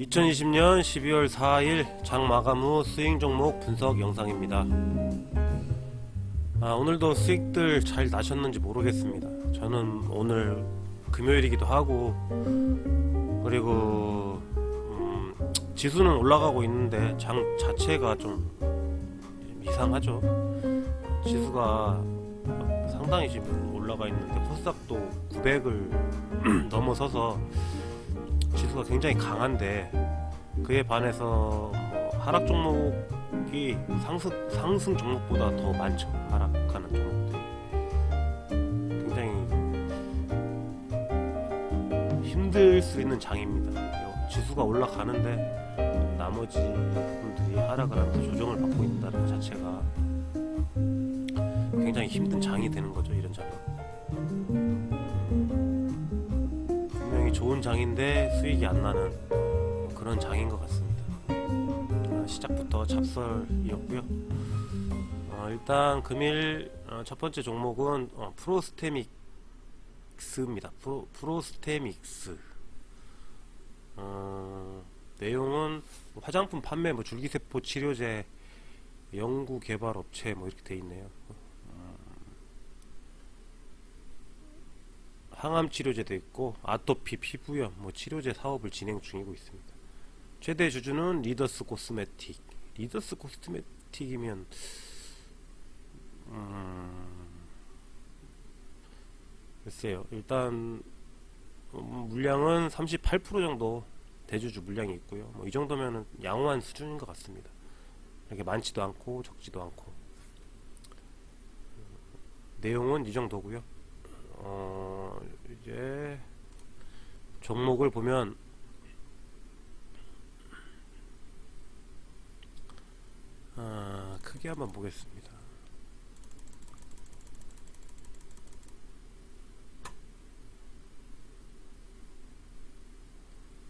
2020년 12월 4일 장 마감 후 스윙 종목 분석 영상입니다. 아, 오늘도 수익들 잘 나셨는지 모르겠습니다. 저는 오늘 금요일이기도 하고 그리고 음, 지수는 올라가고 있는데 장 자체가 좀 이상하죠. 지수가 상당히 지금 올라가 있는데 코스닥도 900을 넘어서서 지수가 굉장히 강한데 그에 반해서 뭐 하락 종목이 상승 상승 종목보다 더 많죠. 하락하는 종목들이 굉장히 힘들 수 있는 장입니다. 요 지수가 올라가는데 나머지 부분들이 하락을 하면서 조정을 받고 있다는 것 자체가 굉장히 힘든 장이 되는 거죠. 이런 장은. 좋은 장인데 수익이 안 나는 그런 장인 것 같습니다. 아, 시작부터 잡설이었고요. 어, 일단 금일 어, 첫 번째 종목은 어, 프로스테믹스입니다. 프로, 프로스테믹스. 어, 내용은 화장품 판매, 뭐 줄기세포 치료제, 연구 개발 업체 뭐 이렇게 돼 있네요. 항암 치료제도 있고 아토피 피부염 뭐 치료제 사업을 진행 중이고 있습니다. 최대 주주는 리더스 코스메틱. 리더스 코스메틱이면 음 글쎄요. 일단 음, 물량은 38% 정도 대주주 물량이 있고요. 뭐 이 정도면은 양호한 수준인 것 같습니다. 이렇게 많지도 않고 적지도 않고 내용은 이 정도고요. 어, 이제 종목을 보면 아, 크게 한번 보겠습니다.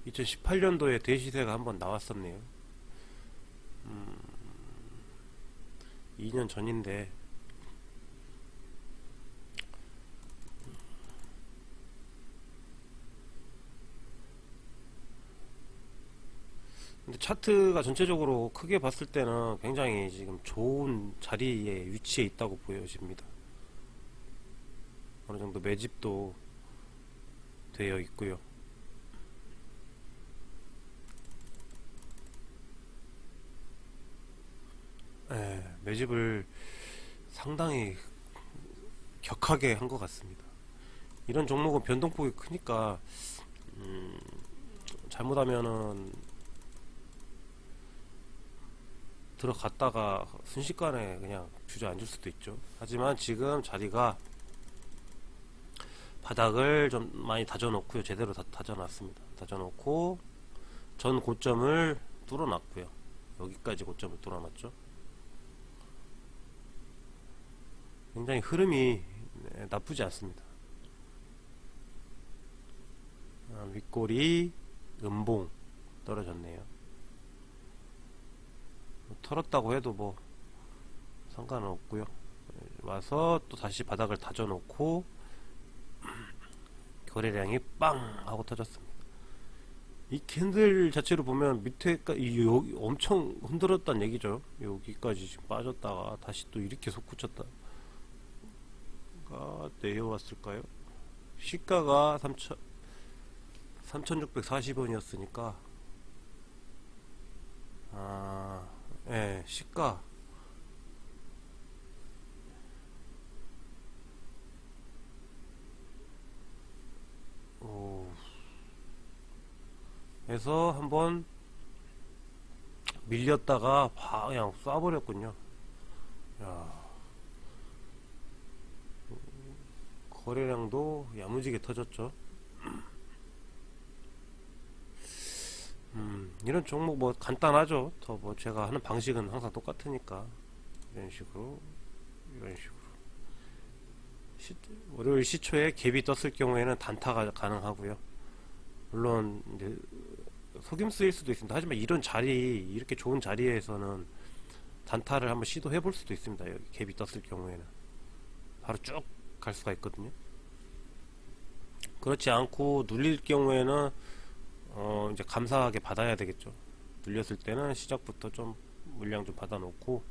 (2018년도에) 대시세가 한번 나왔었네요. 음, 2년 전인데 근데 차트가 전체적으로 크게 봤을 때는 굉장히 지금 좋은 자리에 위치해 있다고 보여집니다. 어느 정도 매집도 되어 있고요. 예, 매집을 상당히 격하게 한 것 같습니다. 이런 종목은 변동폭이 크니까 음, 잘못하면은 들어갔다가 순식간에 그냥 주저앉을 수도 있죠. 하지만 지금 자리가 바닥을 좀 많이 다져놓고요. 제대로 다, 다져놨습니다. 다져놓고 전 고점을 뚫어놨고요. 여기까지 고점을 뚫어놨죠. 굉장히 흐름이 네, 나쁘지 않습니다. 아, 윗골이 음봉 떨어졌네요. 털었다고 해도 뭐 상관은 없고요. 와서 또 다시 바닥을 다져놓고 거래량이 빵 하고 터졌습니다. 이 캔들 자체로 보면 밑에까지 여기 엄청 흔들었단 얘기죠. 여기까지 지금 빠졌다가 다시 또 이렇게 솟구쳤다. 가 내려왔을까요? 시가가 3천 3,640원이었으니까 아, 예, 시가 오. 해서 한번 밀렸다가 바 그냥 쏴버렸군요. 야. 거래량도 야무지게 터졌죠. 음, 이런 종목 뭐 간단하죠. 더 뭐 제가 하는 방식은 항상 똑같으니까 이런 식으로 이런 식으로 시, 월요일 시초에 갭이 떴을 경우에는 단타가 가능하고요. 물론 이제 속임 쓰일 수도 있습니다. 하지만 이런 자리 이렇게 좋은 자리에서는 단타를 한번 시도해 볼 수도 있습니다. 여기 갭이 떴을 경우에는 바로 쭉 갈 수가 있거든요. 그렇지 않고 눌릴 경우에는 어 이제 감사하게 받아야 되겠죠. 늘렸을 때는 시작부터 좀 물량 좀 받아놓고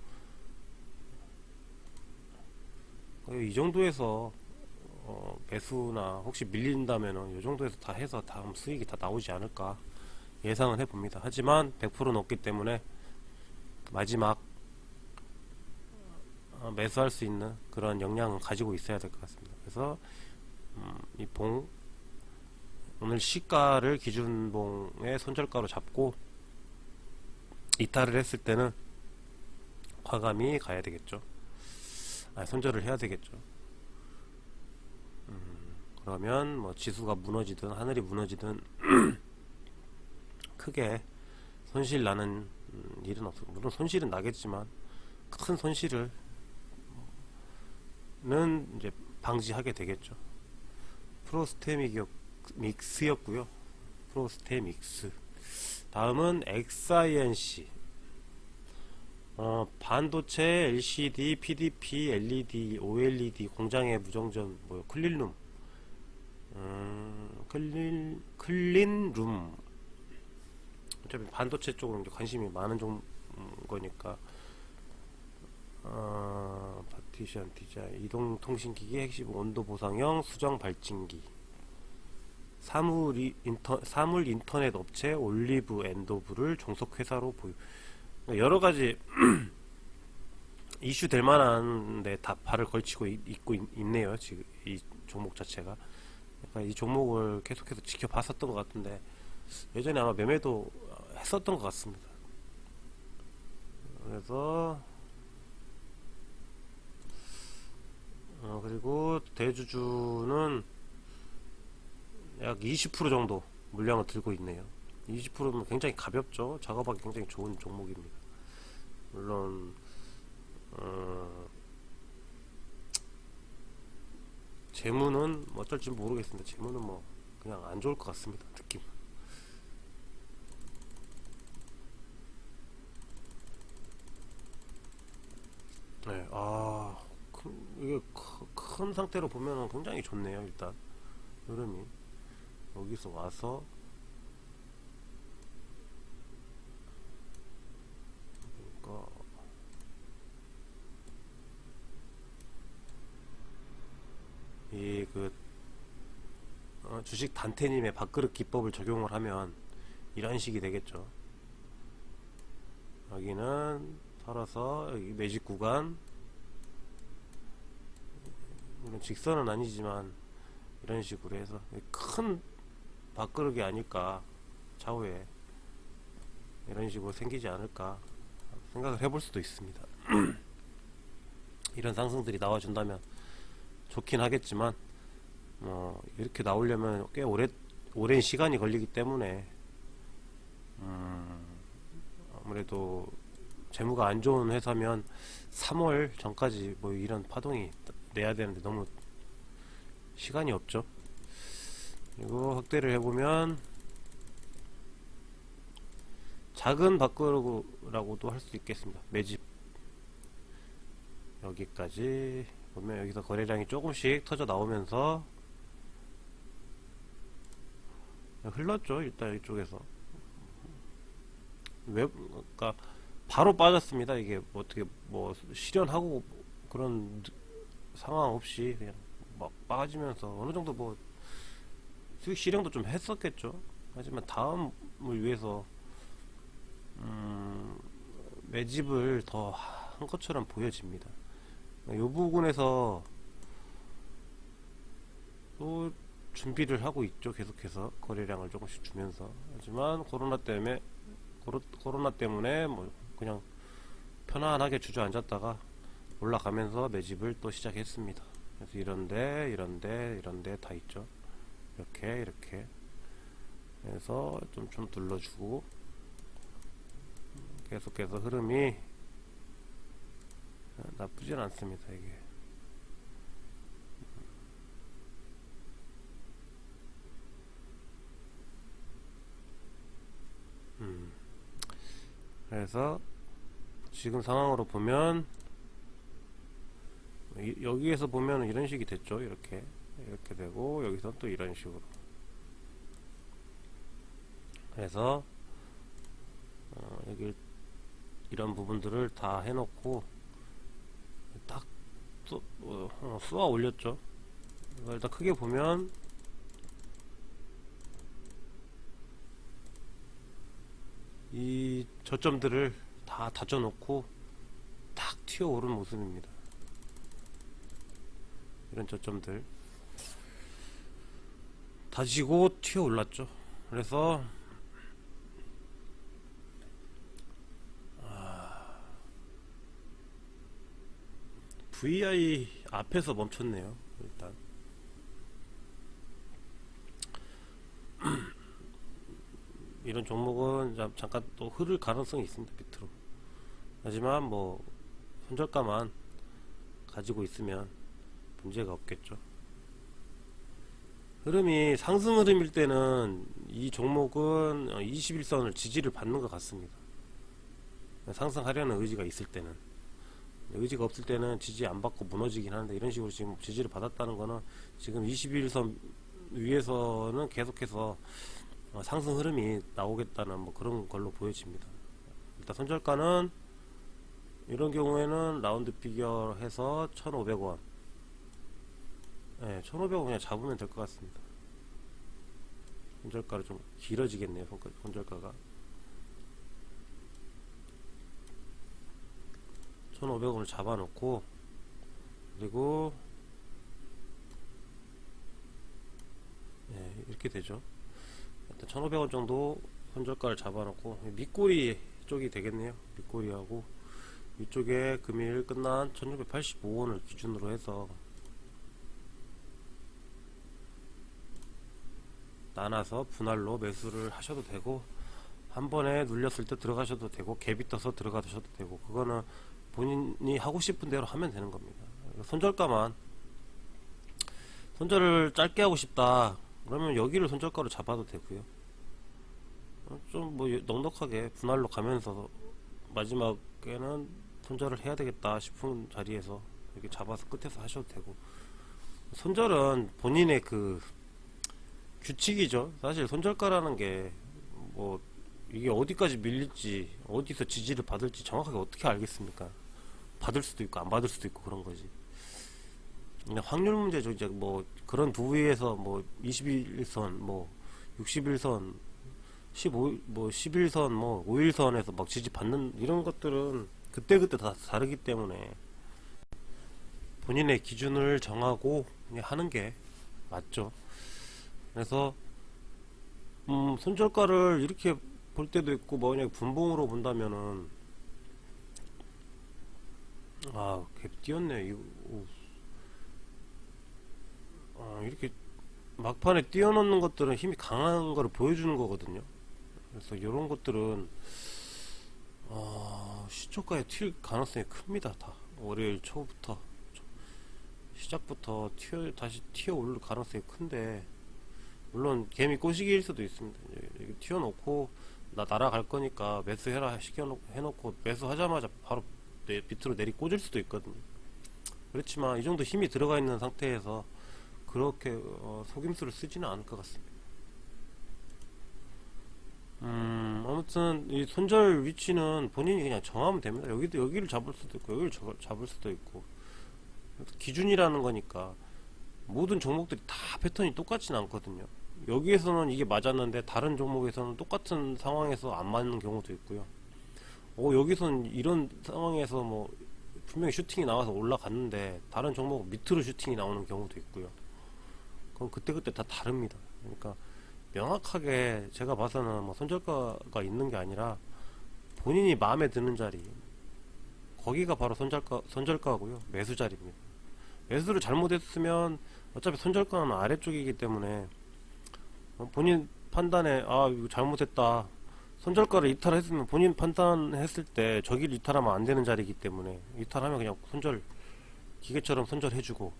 어, 이 정도에서 어, 배수나 혹시 밀린다면은 이 정도에서 다 해서 다음 수익이 다 나오지 않을까 예상은 해봅니다. 하지만 100%는 없기 때문에 마지막 어, 매수할 수 있는 그런 역량은 가지고 있어야 될 것 같습니다. 그래서 음, 이봉 오늘 시가를 기준봉의 손절가로 잡고 이탈을 했을 때는 과감히 가야 되겠죠. 아, 손절을 해야 되겠죠. 음, 그러면 뭐 지수가 무너지든 하늘이 무너지든 크게 손실 나는 음, 일은 없어. 물론 손실은 나겠지만 큰 손실을 는 이제 방지하게 되겠죠. 프로스테믹이었 믹스였고요. 프로스테 믹스. 다음은 엑사이언시. 어, 반도체, LCD, PDP, LED, OLED 공장의 무정전 뭐 클린룸. 음, 클린 클린룸. 어차피 반도체 쪽으로 이제 관심이 많은 종 거니까. 어, 파티션 디자인, 이동통신기기, 핵심 온도 보상형, 수정 발진기, 사물, 이- 인터, 사물 인터넷 업체 올리브 앤도브를 종속 회사로 보유. 여러 가지 이슈 될 만한데 다 발을 걸치고 있, 있고 있, 네요 지금 이 종목 자체가. 그러니까 이 종목을 계속해서 지켜봤었던 것 같은데 예전에 아마 매매도 했었던 것 같습니다. 그래서 어, 그리고 대주주는 약 20% 정도 물량을 들고 있네요. 20%면 굉장히 가볍죠. 작업하기 굉장히 좋은 종목입니다. 물론 어, 재무는 뭐 어쩔지 모르겠습니다. 재무는 뭐 그냥 안 좋을 것 같습니다. 느낌. 네, 아, 큰- 이게 크- 큰 상태로 보면은 굉장히 좋네요. 일단 흐름이 여기서 와서 그러니까 이그 어, 주식 단테님의 밥그릇 기법을 적용을 하면 이런 식이 되겠죠. 여기는 털어서 여기 매직 구간 물론 직선은 아니지만 이런 식으로 해서 큰 밥그릇이 아닐까 차후에 이런 식으로 생기지 않을까 생각을 해볼 수도 있습니다. 이런 상승들이 나와준다면 좋긴 하겠지만 뭐 이렇게 나오려면 꽤 오래 오랜 시간이 걸리기 때문에 음, 아무래도 재무가 안 좋은 회사면 3월 전까지 뭐 이런 파동이 내야 되는데 너무 시간이 없죠. 그리고 확대를 해보면 작은 밥그릇라고도 할 수 있겠습니다. 매집 여기까지 보면 여기서 거래량이 조금씩 터져 나오면서 흘렀죠. 일단 이쪽에서 왜 그러니까 바로 빠졌습니다. 이게 뭐 어떻게 뭐 실현하고 그런 상황 없이 그냥 막 빠지면서 어느 정도 뭐 수익 실현도 좀 했었겠죠. 하지만 다음을 위해서 음, 매집을 더 한 것처럼 보여집니다. 이 부분에서 또 준비를 하고 있죠. 계속해서 거래량을 조금씩 주면서 하지만 코로나 때문에 코로, 코로나 때문에 뭐 그냥 편안하게 주저앉았다가 올라가면서 매집을 또 시작했습니다. 그래서 이런데 이런데 이런데 다 있죠. 이렇게 이렇게 해서 좀 좀 둘러주고 계속해서 흐름이 나쁘진 않습니다. 이게 음. 그래서 지금 상황으로 보면 이- 여기에서 보면 이런 식이 됐죠. 이렇게 이렇게 되고 여기서 또 이런 식으로 그래서 어, 여기 이런 부분들을 다 해놓고 딱 쏘, 어, 어, 쏘아 올렸죠. 일단 크게 보면 이 저점들을 다 다져놓고 탁 튀어오른 모습입니다. 이런 저점들 다지고 튀어 올랐죠. 그래서 아, VI 앞에서 멈췄네요. 일단 이런 종목은 잠- 잠깐 또 흐를 가능성이 있습니다. 밑으로. 하지만 뭐 손절가만 가지고 있으면 문제가 없겠죠. 흐름이 상승 흐름일 때는 이 종목은 21선을 지지를 받는 것 같습니다. 상승하려는 의지가 있을 때는 의지가 없을 때는 지지 안 받고 무너지긴 하는데 이런 식으로 지금 지지를 받았다는 거는 지금 21선 위에서는 계속해서 어, 상승 흐름이 나오겠다는 뭐 그런 걸로 보여집니다. 일단 손절가는 이런 경우에는 라운드 피겨 해서 1,500원. 네, 1,500원 그냥 잡으면 될 것 같습니다. 손절가를 좀 길어지겠네요, 손절가가. 1,500원을 잡아놓고, 그리고, 네, 이렇게 되죠. 일단 1,500원 정도 손절가를 잡아놓고, 밑꼬리 쪽이 되겠네요. 밑꼬리하고, 위쪽에 금일 끝난 1685원을 기준으로 해서 나눠서 분할로 매수를 하셔도 되고 한 번에 눌렸을 때 들어가셔도 되고 갭이 떠서 들어가셔도 되고 그거는 본인이 하고 싶은 대로 하면 되는 겁니다. 손절가만 손절을 짧게 하고 싶다 그러면 여기를 손절가로 잡아도 되고요. 좀 뭐 넉넉하게 분할로 가면서 마지막에는 손절을 해야 되겠다 싶은 자리에서 이렇게 잡아서 끝에서 하셔도 되고 손절은 본인의 그 규칙이죠. 사실 손절가라는 게 뭐 이게 어디까지 밀릴지 어디서 지지를 받을지 정확하게 어떻게 알겠습니까? 받을 수도 있고 안 받을 수도 있고 그런 거지. 그냥 확률 문제죠. 이제 뭐 그런 부위에서 뭐 21선, 뭐 61선, 15, 뭐 11선, 뭐 5일선에서 막 지지 받는 이런 것들은 그때그때 다 다르기 때문에 본인의 기준을 정하고 하는 게 맞죠. 그래서 음, 손절가를 이렇게 볼 때도 있고 뭐 그냥 분봉으로 본다면은 아, 갭 띄었네. 이거 오. 아, 이렇게 막판에 띄워놓는 것들은 힘이 강한 거를 보여주는 거거든요. 그래서 이런 것들은 아, 시초가에 튈 가능성이 큽니다. 다 월요일 초부터 시작부터 튀어 다시 튀어 오를 가능성이 큰데 물론 개미 꼬시기일 수도 있습니다. 이렇게 튀어놓고 나 날아갈 거니까 매수해라 시켜 해놓고 매수하자마자 바로 내 밑으로 내리 꽂을 수도 있거든요. 그렇지만 이 정도 힘이 들어가 있는 상태에서 그렇게 어, 속임수를 쓰지는 않을 것 같습니다. 음, 아무튼 이 손절 위치는 본인이 그냥 정하면 됩니다. 여기도 여기를 잡을 수도 있고 여기를 저- 잡을 수도 있고 기준이라는 거니까 모든 종목들이 다 패턴이 똑같진 않거든요. 여기에서는 이게 맞았는데 다른 종목에서는 똑같은 상황에서 안 맞는 경우도 있고요. 어, 여기서는 이런 상황에서 뭐 분명히 슈팅이 나와서 올라갔는데 다른 종목 밑으로 슈팅이 나오는 경우도 있고요. 그건 그때그때 다 다릅니다. 그러니까 명확하게 제가 봐서는 뭐 손절가가 있는 게 아니라 본인이 마음에 드는 자리 거기가 바로 손절가 손절가고요 매수 자리입니다. 매수를 잘못했으면 어차피 손절가는 아래쪽이기 때문에 어, 본인 판단에 아 이거 잘못했다. 손절가를 이탈했으면 본인 판단했을 때 저기를 이탈하면 안 되는 자리이기 때문에 이탈하면 그냥 손절 기계처럼 손절해주고.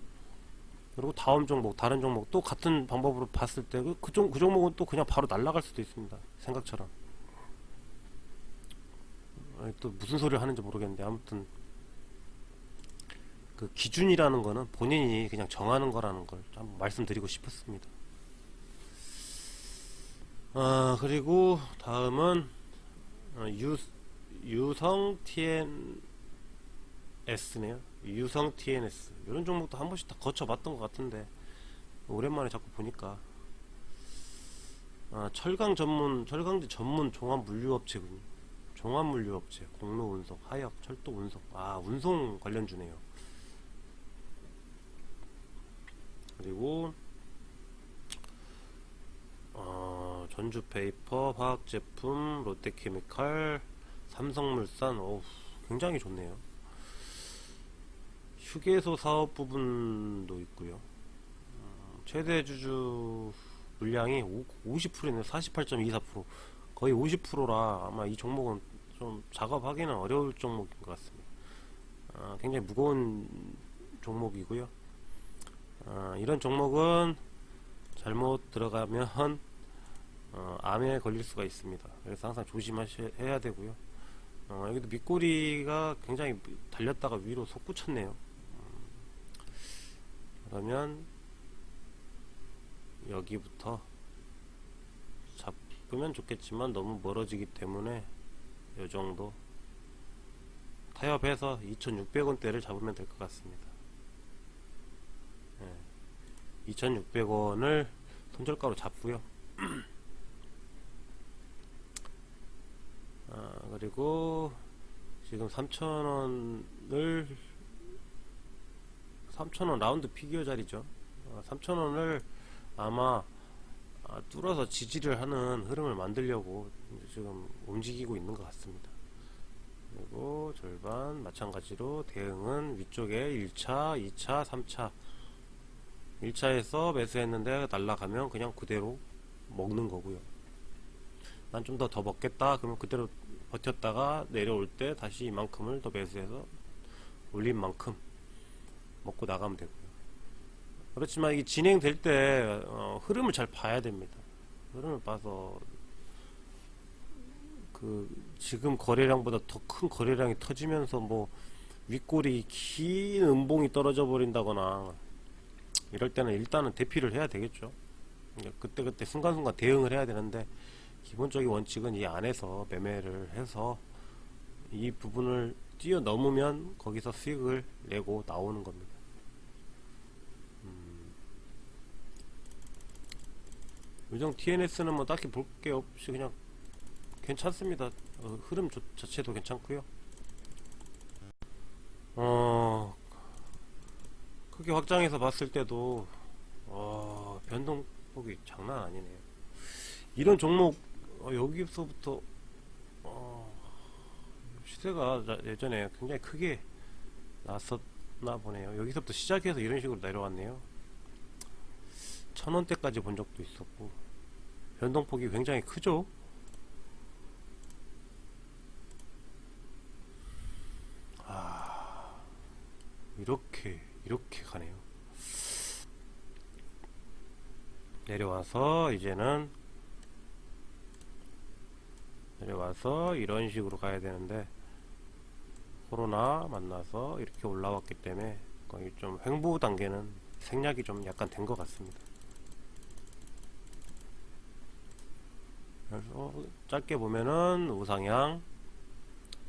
그리고 다음 종목 다른 종목 또 같은 방법으로 봤을 때그 그, 종, 그 종목은 또 그냥 바로 날아갈 수도 있습니다. 생각처럼. 아니, 또 무슨 소리를 하는지 모르겠는데 아무튼 그 기준이라는 거는 본인이 그냥 정하는 거라는 걸 한번 말씀드리고 싶었습니다 아 그리고 다음은 어, 유 유성 TNS네요. 유성 TNS 이런 종목도 한 번씩 다 거쳐봤던 것 같은데 오랜만에 자꾸 보니까 아, 철강 전문 철강지 전문 종합 물류업체군요. 종합 물류업체 공로 운송 하역 철도 운송 아 운송 관련주네요. 그리고 어, 전주페이퍼, 화학제품, 롯데케미칼, 삼성물산, 어우, 굉장히 좋네요. 휴게소 사업 부분도 있고요. 음, 최대 주주 물량이 50%네요. 48.24%. 거의 50%라 아마 이 종목은 좀 작업하기는 어려울 종목인 것 같습니다. 아, 굉장히 무거운 종목이고요. 아, 이런 종목은 잘못 들어가면 어, 암에 걸릴 수가 있습니다. 그래서 항상 조심하셔야 되고요. 어, 여기도 밑꼬리가 굉장히 달렸다가 위로 솟구쳤네요. 음, 그러면 여기부터 잡으면 좋겠지만 너무 멀어지기 때문에 이 정도 타협해서 2,600원대를 잡으면 될 것 같습니다. 2,600원을 손절가로 잡고요. 아, 그리고 지금 3,000원을 3,000원 라운드 피규어 자리죠. 3,000원을 아마 아, 뚫어서 지지를 하는 흐름을 만들려고 지금 움직이고 있는 것 같습니다. 그리고 절반 마찬가지로 대응은 위쪽에 1차, 2차, 3차 1차에서 매수했는데 날라가면 그냥 그대로 먹는 거고요. 난 좀 더 더 먹겠다. 그러면 그대로 버텼다가 내려올 때 다시 이만큼을 더 매수해서 올린 만큼 먹고 나가면 되고요. 그렇지만 이게 진행될 때 어, 흐름을 잘 봐야 됩니다. 흐름을 봐서 그 지금 거래량보다 더 큰 거래량이 터지면서 뭐 윗골이 긴 음봉이 떨어져 버린다거나 이럴 때는 일단은 대피를 해야 되겠죠. 그러니까 그때 그때 순간순간 대응을 해야 되는데 기본적인 원칙은 이 안에서 매매를 해서 이 부분을 뛰어넘으면 거기서 수익을 내고 나오는 겁니다. 음. 요정 TNS는 뭐 딱히 볼 게 없이 그냥 괜찮습니다. 어, 흐름 조, 자체도 괜찮고요. 어, 크게 확장해서 봤을 때도 어, 변동폭이 장난 아니네요. 이런 종목 어, 여기서부터 어, 시세가 자- 예전에 굉장히 크게 났었나 보네요. 여기서부터 시작해서 이런 식으로 내려왔네요. 천 원대까지 본 적도 있었고 변동폭이 굉장히 크죠. 아 이렇게 이렇게 가네요. 내려와서 이제는 내려와서 이런 식으로 가야 되는데 코로나 만나서 이렇게 올라왔기 때문에 거의 좀 횡보 단계는 생략이 좀 약간 된 것 같습니다. 그래서 짧게 보면은 우상향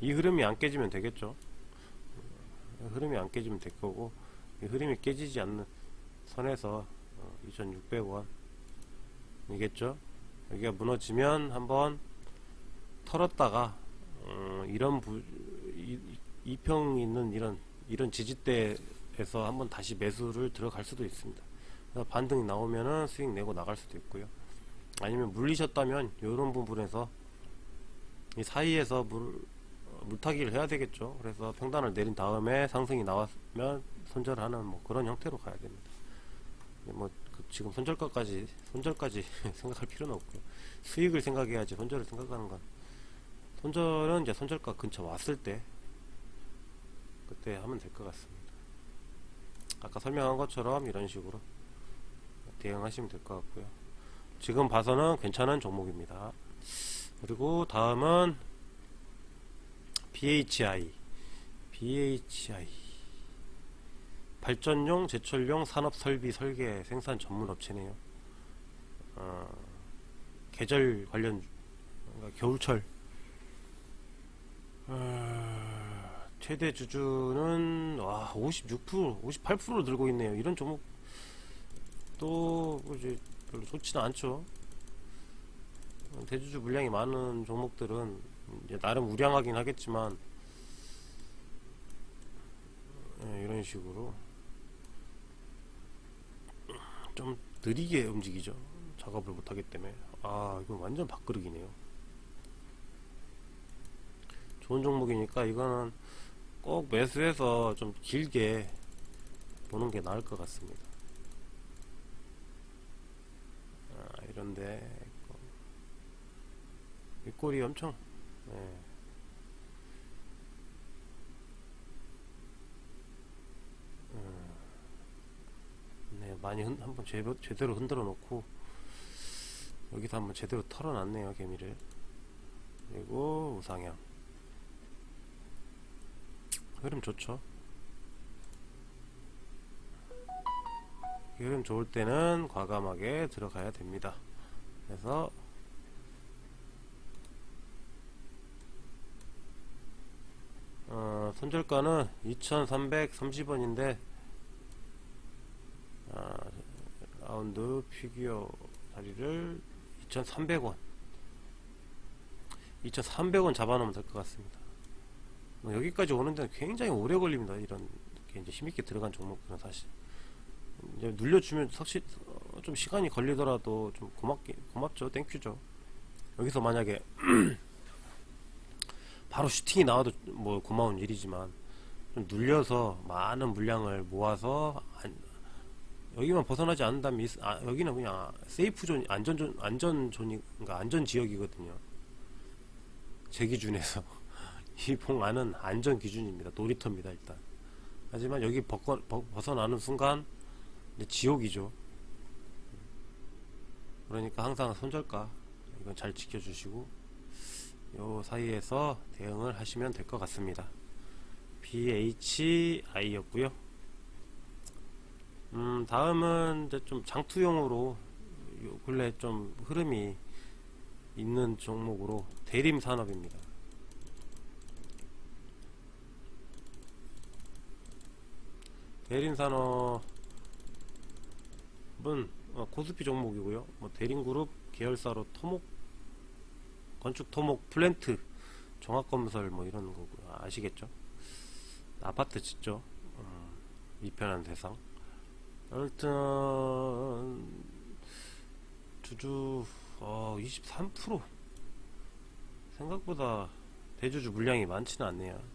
이 흐름이 안 깨지면 되겠죠. 흐름이 안 깨지면 될 거고 이 흐름이 깨지지 않는 선에서 2,600원 이겠죠? 여기가 무너지면 한번 털었다가 어, 이런 부, 이, 이평 있는 이런 이런 지지대에서 한번 다시 매수를 들어갈 수도 있습니다. 그래서 반등이 나오면은 수익 내고 나갈 수도 있고요. 아니면 물리셨다면 이런 부분에서 이 사이에서 물 어, 물타기를 해야 되겠죠. 그래서 평단을 내린 다음에 상승이 나왔으면 손절하는 뭐 그런 형태로 가야 됩니다. 뭐 그 지금 손절가까지 손절까지 생각할 필요는 없고요. 수익을 생각해야지 손절을 생각하는 건 손절은 이제 손절가 근처 왔을 때 그때 하면 될 것 같습니다. 아까 설명한 것처럼 이런 식으로 대응하시면 될 것 같고요. 지금 봐서는 괜찮은 종목입니다. 그리고 다음은 BHI BHI 발전용, 제철용 산업 설비 설계 생산 전문 업체네요. 어, 계절 관련 그러니까 겨울철 어, 최대 주주는 와 56% 58%를 들고 있네요. 이런 종목 또 이제 별로 좋지는 않죠. 대주주 물량이 많은 종목들은 이제 나름 우량하긴 하겠지만 예, 이런 식으로 좀 느리게 움직이죠. 작업을 못하기 때문에. 아 이건 완전 밥그릇이네요 좋은 종목이니까 이거는 꼭 매수해서 좀 길게 보는 게 나을 것 같습니다. 아 이런데 이 꼴이 엄청 네. 음, 네, 많이 흔, 한번 제, 제대로 흔들어 놓고 여기서 한번 제대로 털어놨네요 개미를. 그리고 우상향 흐름 좋죠? 흐름 좋을 때는 과감하게 들어가야 됩니다. 그래서 어, 손절가는 2330원인데 아, 라운드 피규어 자리를 2300원. 2300원 잡아놓으면 될 것 같습니다. 뭐 여기까지 오는 데는 굉장히 오래 걸립니다. 이런 게 이제 힘있게 들어간 종목들은 사실. 이제 눌려주면 사실 어, 좀 시간이 걸리더라도 좀 고맙게 고맙죠. 땡큐죠. 여기서 만약에 바로 슈팅이 나와도 뭐 고마운 일이지만 좀 눌려서 많은 물량을 모아서 안, 여기만 벗어나지 않는다면 이- 아, 여기는 그냥 세이프 존 안전 존 안전 존이 그러니까 안전 지역이거든요. 제 기준에서 이 봉 안은 안전 기준입니다. 놀이터입니다 일단. 하지만 여기 벗거, 벗, 벗어나는 순간 지옥이죠. 그러니까 항상 손절가 이건 잘 지켜주시고 요 사이에서 대응을 하시면 될 것 같습니다. BHI였고요. 음, 다음은 이제 좀 장투용으로 요 근래 좀 흐름이 있는 종목으로 대림 산업입니다. 대림 산업은 어, 코스피 종목이고요. 뭐 대림그룹 계열사로 토목 건축 토목 플랜트 종합 건설 뭐 이런 거고 아시겠죠? 아파트 짓죠. 음, 이편한 대상. 아무튼 주주 어, 23% 생각보다 대주주 물량이 많지는 않네요.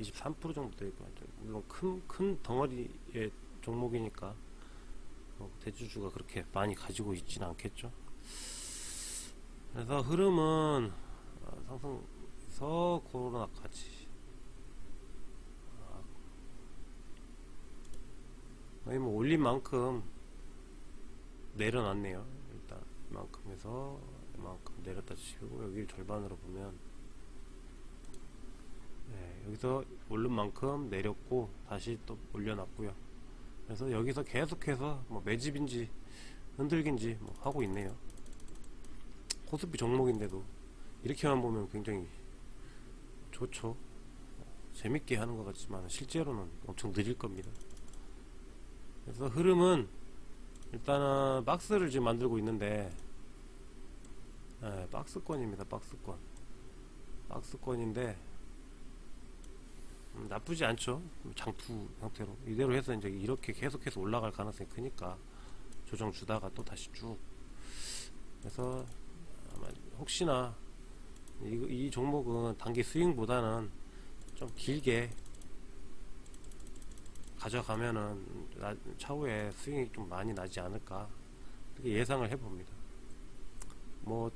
23% 정도 될 것 같아요. 물론 큰, 큰 덩어리의 종목이니까 뭐 대주주가 그렇게 많이 가지고 있지는 않겠죠. 그래서 흐름은 어, 상승에서 코로나까지 아, 거의 뭐 올린 만큼 내려놨네요. 일단 이만큼에서 이만큼 내렸다 치고 여기를 절반으로 보면 네, 여기서 오른 만큼 내렸고 다시 또 올려놨고요. 그래서 여기서 계속해서 뭐 매집인지 흔들긴지 뭐 하고 있네요. 코스피 종목인데도 이렇게만 보면 굉장히 좋죠. 재밌게 하는 것 같지만 실제로는 엄청 느릴 겁니다. 그래서 흐름은 일단은 박스를 지금 만들고 있는데 네, 박스권입니다. 박스권. 박스권인데 음, 나쁘지 않죠. 장투 형태로 이대로 해서 이제 이렇게 계속해서 올라갈 가능성이 크니까 조정 주다가 또 다시 쭉 그래서 아마 혹시나 이, 이 종목은 단기 스윙보다는 좀 길게 가져가면은 나- 차후에 스윙이 좀 많이 나지 않을까 이렇게 예상을 해봅니다. 뭐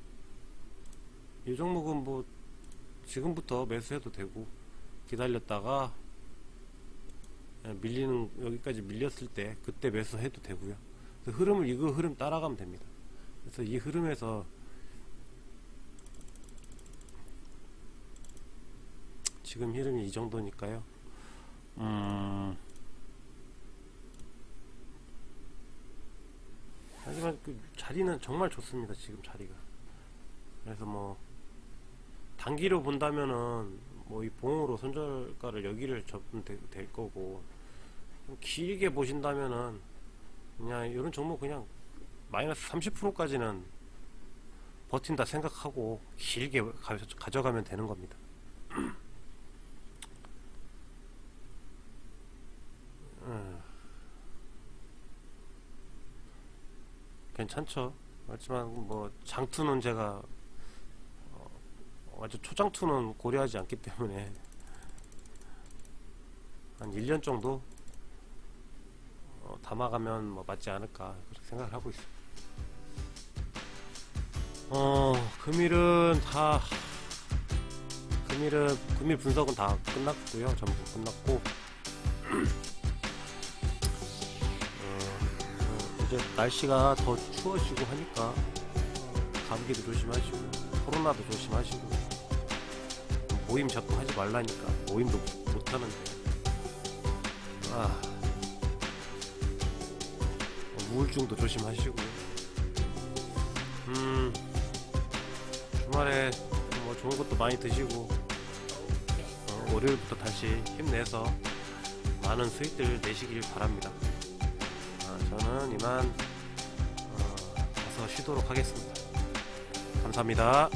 이 종목은 뭐 지금부터 매수해도 되고 기다렸다가 그냥 밀리는 여기까지 밀렸을 때 그때 매수해도 되고요. 그래서 흐름을 이거 흐름 따라가면 됩니다. 그래서 이 흐름에서 지금 흐름이 이 정도니까요. 음, 하지만 그 자리는 정말 좋습니다. 지금 자리가. 그래서 뭐 단기로 본다면은 뭐 이 봉으로 손절가를 여기를 접으면 되- 될 거고 좀 길게 보신다면은 그냥 이런 종목 그냥 마이너스 30%까지는 버틴다 생각하고 길게 가- 가져가면 되는 겁니다. 음. 괜찮죠. 하지만 뭐 장투는 제가 어, 완전 초장투는 고려하지 않기 때문에 한 1년 정도 어, 담아가면 뭐 맞지 않을까 그렇게 생각을 하고 있어요. 어, 금일은 다 금일은 금일 분석은 다 끝났고요. 전부 끝났고 어, 이제 날씨가 더 추워지고 하니까 어, 감기도 조심하시고 코로나도 조심하시고 모임 자꾸 하지 말라니까 모임도 못 하는데 아 어, 우울증도 조심하시고 음 주말에 뭐 좋은 것도 많이 드시고 어, 월요일부터 다시 힘내서 많은 수익들 내시길 바랍니다. 아, 저는 이만 어, 가서 쉬도록 하겠습니다. 감사합니다.